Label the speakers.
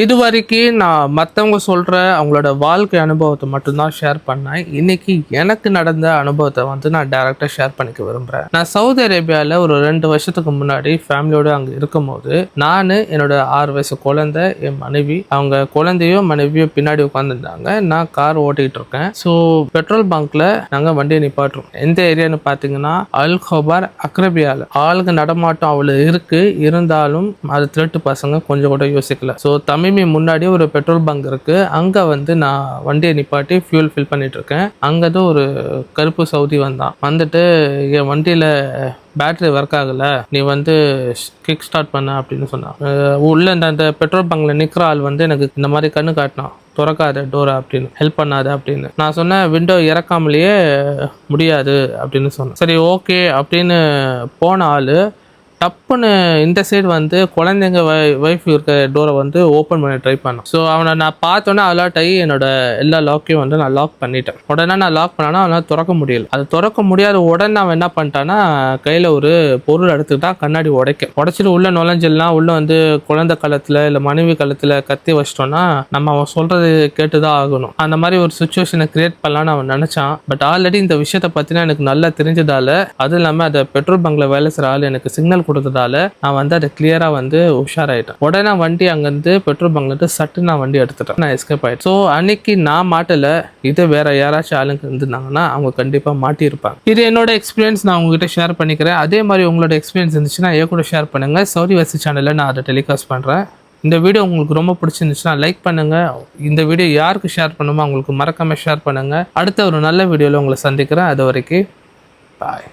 Speaker 1: இது வரைக்கும் நான் மற்றவங்க சொல்கிற அவங்களோட வாழ்க்கை அனுபவத்தை மட்டும்தான் ஷேர் பண்ணேன் இன்னைக்கு எனக்கு நடந்த அனுபவத்தை வந்து நான் டேரெக்டாக ஷேர் பண்ணிக்க விரும்புகிறேன் நான் சவுதி அரேபியாவில் ஒரு ரெண்டு வருஷத்துக்கு முன்னாடி ஃபேமிலியோடு அங்கே இருக்கும்போது நான் என்னோட ஆறு வயசு குழந்தை என் மனைவி அவங்க குழந்தையோ மனைவியோ பின்னாடி உட்காந்துருந்தாங்க நான் கார் ஓட்டிகிட்டு இருக்கேன் ஸோ பெட்ரோல் பங்க்கில் நாங்கள் வண்டியை நிப்பாட்டுறோம் எந்த ஏரியான்னு பார்த்தீங்கன்னா அல் ஹோபார் அக்ரபியாவில் ஆளுக்கு நடமாட்டம் அவ்வளோ இருக்குது இருந்தாலும் அது திருட்டு பசங்க கொஞ்சம் கூட யோசிக்கல ஸோ தமிமி முன்னாடி ஒரு பெட்ரோல் பங்க் இருக்குது அங்கே வந்து நான் வண்டியை நிப்பாட்டி ஃபியூல் ஃபில் பண்ணிகிட்ருக்கேன் இருக்கேன் தான் ஒரு கருப்பு சவுதி வந்தான் வந்துட்டு என் வண்டியில் பேட்ரி ஒர்க் ஆகல நீ வந்து கிக் ஸ்டார்ட் பண்ண அப்படின்னு சொன்னான் உள்ள அந்த பெட்ரோல் பங்கில் நிற்கிற ஆள் வந்து எனக்கு இந்த மாதிரி கண்ணு காட்டினான் திறக்காத டோரை அப்படின்னு ஹெல்ப் பண்ணாத அப்படின்னு நான் சொன்ன விண்டோ இறக்காமலேயே முடியாது அப்படின்னு சொன்னேன் சரி ஓகே அப்படின்னு போன ஆள் டப்புன்னு இந்த சைடு வந்து குழந்தைங்க ஒய்ஃப் இருக்க டோரை வந்து ஓப்பன் பண்ண ட்ரை பண்ணோம் ஸோ அவனை நான் பார்த்தோன்னே அலர்ட் ஆகி என்னோட எல்லா லாக்கையும் வந்து நான் லாக் பண்ணிட்டேன் உடனே நான் லாக் பண்ணனா அவனால் திறக்க முடியல அது திறக்க முடியாத உடனே அவன் என்ன பண்ணிட்டான்னா கையில் ஒரு பொருள் எடுத்துக்கிட்டான் கண்ணாடி உடைக்க உடச்சிட்டு உள்ள நுழைஞ்சிடலாம் உள்ள வந்து குழந்தை காலத்தில் இல்லை மனைவி காலத்தில் கத்தி வச்சிட்டோன்னா நம்ம அவன் சொல்றது கேட்டுதான் ஆகணும் அந்த மாதிரி ஒரு சுச்சுவேஷனை கிரியேட் பண்ணலான்னு அவன் நினைச்சான் பட் ஆல்ரெடி இந்த விஷயத்தை பத்தினா எனக்கு நல்லா தெரிஞ்சதால அதுவும் இல்லாமல் அதை பெட்ரோல் பங்க்ல வேலை செய்கிற ஆள் எனக்கு சிக்னல் கொடுத்ததால நான் வந்து அதை கிளியரா வந்து உஷாராயிட்டேன் உடனே வண்டி அங்கேருந்து பெட்ரோல் பங்க்லேருந்து சட்டு நான் வண்டி எடுத்துட்டேன் நான் எஸ்கேப் ஆகிட்டேன் ஸோ அன்னைக்கு நான் மாட்டலை இதை வேற யாராச்சும் ஆளுங்க இருந்திருந்தாங்கன்னா அவங்க கண்டிப்பாக மாட்டியிருப்பாங்க இது என்னோட எக்ஸ்பீரியன்ஸ் நான் உங்ககிட்ட ஷேர் பண்ணிக்கிறேன் அதே மாதிரி உங்களோட எக்ஸ்பீரியன்ஸ் இருந்துச்சுன்னா ஏ கூட ஷேர் பண்ணுங்கள் சௌரி வசி சேனல்ல நான் அதை டெலிகாஸ்ட் பண்ணுறேன் இந்த வீடியோ உங்களுக்கு ரொம்ப பிடிச்சிருந்துச்சுன்னா லைக் பண்ணுங்கள் இந்த வீடியோ யாருக்கு ஷேர் பண்ணுமோ அவங்களுக்கு மறக்காமல் ஷேர் பண்ணுங்கள் அடுத்த ஒரு நல்ல வீடியோவில் உங்களை சந்திக்கிறேன் அது வரைக்கும் பாய்